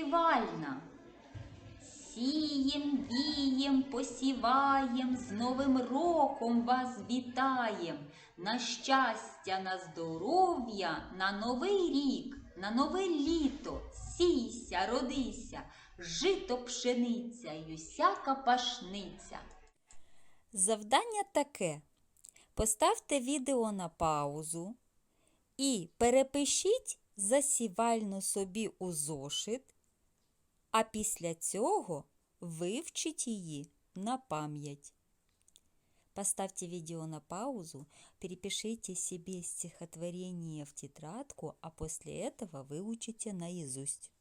співальна. Сієм, вієм, посіваєм, з Новим роком вас вітаєм. На щастя, на здоров'я, на новий рік, на нове літо. Сійся, родися, жито пшениця й усяка пашниця. Завдання таке. Поставте відео на паузу і перепишіть засівальну собі у зошит, а після цього вивчіть її на пам'ять. Поставьте видео на паузу, перепишите себе стихотворение в тетрадку, а после этого выучите наизусть.